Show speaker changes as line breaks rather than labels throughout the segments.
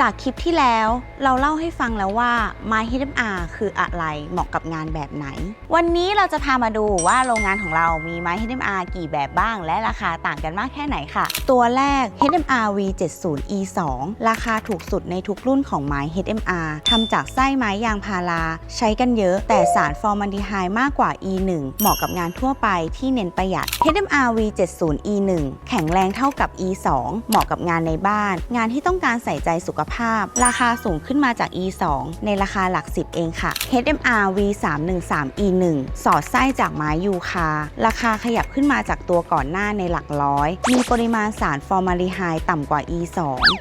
จากคลิปที่แล้วเราเล่าให้ฟังแล้วว่า My HMR คืออะไรเหมาะกับงานแบบไหน วันนี้เราจะพามาดูว่าโรงงานของเรามี My HMR กี่แบบบ้าง และราคาต่างกันมากแค่ไหนค่ะ ตัวแรก HMR V70E2 ราคาถูกสุดในทุกรุ่นของ My HMR ทำจากไส้ไม้ยางพาราใช้กันเยอะ แต่สารฟอร์มันดีไฮด์มากกว่า E1 เหมาะกับงานทั่วไปที่เน้นประหยัด HMR V70E1 แข็งแรงเท่ากับ E2 เหมาะกับงานในบ้าน งานที่ต้องการใส่ใจสุขภาพ ราคาสูงขึ้นมาจาก E2 ในราคาหลัก 10 เองค่ะ HMR V313E1 สอดไส้จากไม้ยูคา ราคาขยับขึ้นมาจากตัวก่อนหน้าในหลักร้อย มีปริมาณสารฟอร์มาลีไฮด์ต่ำกว่า E2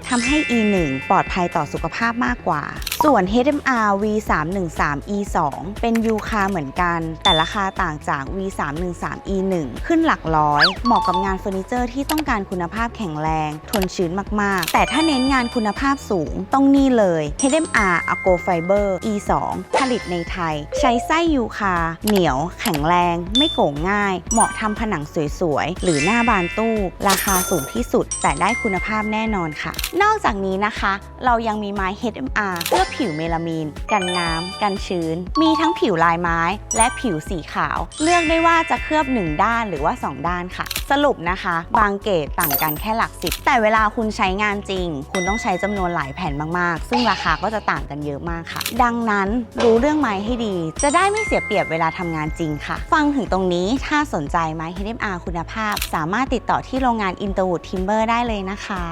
ทำให้ E1 ปลอดภัยต่อสุขภาพมากกว่า ส่วน HMR V313E2 เป็นยูคาเหมือนกัน แต่ราคาต่างจาก V313E1 ขึ้นหลักร้อย เหมาะกับงานเฟอร์นิเจอร์ที่ต้องการคุณภาพแข็งแรง ทนชื้นมากๆ แต่ถ้าเน้นงานคุณภาพสูงต้องนี่เลย HMR Ago Fiber E2 ผลิตในไทย ใช้ไส้ยูคา เหนียว แข็งแรง ไม่โก่งง่าย เหมาะทำผนังสวยๆ หรือหน้าบานตู้ ราคาสูงที่สุด แต่ได้คุณภาพแน่นอนค่ะ นอกจากนี้นะคะ เรายังมีไม้ HMR เพื่อผิวเมลามีน กันน้ำ กันชื้น มีทั้งผิวลายไม้ และผิวสีขาว เลือกได้ว่าจะเคลือบ 1 ด้านหรือว่า 2 ด้านค่ะ สรุปนะคะ บางเกรดต่างกันแค่หลักสิบแต่เวลาคุณใช้งานจริง คุณต้องใช้จำนวนหลายแผ่นมากๆ ซึ่งราคาก็จะต่างกันเยอะมากค่ะ ดังนั้นรู้เรื่องไม้ให้ดี จะได้ไม่เสียเปรียบเวลาทำงานจริงค่ะ ฟังถึงตรงนี้ถ้าสนใจไม้ HMR คุณภาพ สามารถติดต่อที่โรงงาน Interwood Timber ได้เลยนะคะ